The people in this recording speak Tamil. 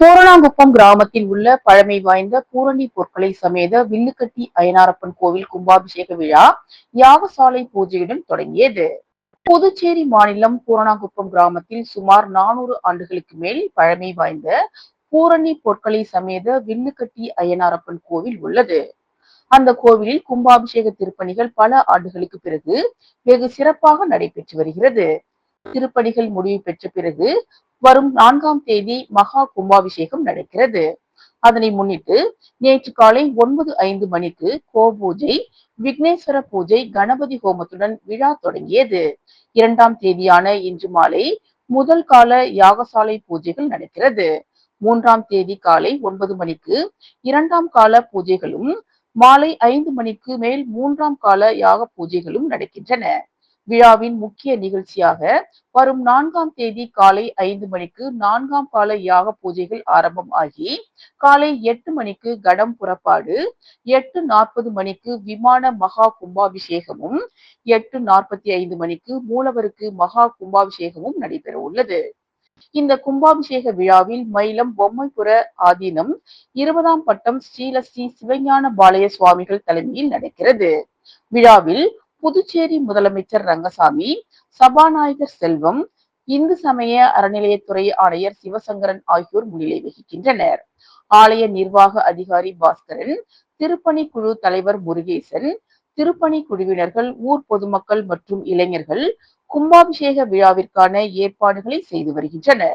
பூரணாங்குப்பம் கிராமத்தில் உள்ள பழமை வாய்ந்த பூரணி பொற்களை சமேத வில்லுக்கட்டி அயனாரப்பன் கோவில் கும்பாபிஷேக விழா யாகசாலை பூஜையுடன் தொடங்கியது. புதுச்சேரி மாநிலம் பூரணாங்குப்பம் கிராமத்தில் சுமார் நானூறு ஆண்டுகளுக்கு மேல் பழமை வாய்ந்த பூரணி பொற்களை சமேத வில்லுக்கட்டி அயனாரப்பன் கோவில் உள்ளது. அந்த கோவிலில் கும்பாபிஷேக திருப்பணிகள் பல ஆண்டுகளுக்கு பிறகு வெகு சிறப்பாக நடைபெற்று வருகிறது. திருப்பணிகள் முடிவு பெற்ற பிறகு வரும் நான்காம் தேதி மகா கும்பாபிஷேகம் நடக்கிறது. அதனை முன்னிட்டு நேற்று காலை ஒன்பது ஐந்து மணிக்கு கோபூஜை விக்னேஸ்வர பூஜை கணபதி ஹோமத்துடன் விழா தொடங்கியது. இரண்டாம் தேதியான இன்று மாலை முதல் கால யாகசாலை பூஜைகள் நடக்கிறது. மூன்றாம் தேதி காலை ஒன்பது மணிக்கு இரண்டாம் கால பூஜைகளும் மாலை ஐந்து மணிக்கு மேல் மூன்றாம் கால யாக பூஜைகளும் நடக்கின்றன. விழாவின் முக்கிய நிகழ்ச்சியாக வரும் நான்காம் தேதி காலை ஐந்து மணிக்கு நான்காம் கால யாக பூஜைகள் ஆரம்பம் ஆகி காலை எட்டு மணிக்கு கடம் புறப்பாடு எட்டு நாற்பது மணிக்கு விமான மகா கும்பாபிஷேகமும் எட்டு நாற்பத்தி ஐந்து மணிக்கு மூலவருக்கு மகா கும்பாபிஷேகமும் நடைபெற உள்ளது. இந்த கும்பாபிஷேக விழாவில் மயிலம் பொம்மைப்புற ஆதீனம் இருபதாம் பட்டம் ஸ்ரீலஸ்ரீ சிவஞான பாளைய சுவாமிகள் தலைமையில் நடக்கிறது. விழாவில் புதுச்சேரி முதலமைச்சர் ரங்கசாமி சபாநாயகர் செல்வம் இந்து சமய அறநிலையத்துறை ஆணையர் சிவசங்கரன் ஆகியோர் முன்னிலை வகிக்கின்றனர். ஆலய நிர்வாக அதிகாரி பாஸ்கரன் திருப்பணி குழு தலைவர் முருகேசன் திருப்பணி குழுவினர்கள் ஊர் பொதுமக்கள் மற்றும் இளைஞர்கள் கும்பாபிஷேக விழாவிற்கான ஏற்பாடுகளை செய்து வருகின்றனர்.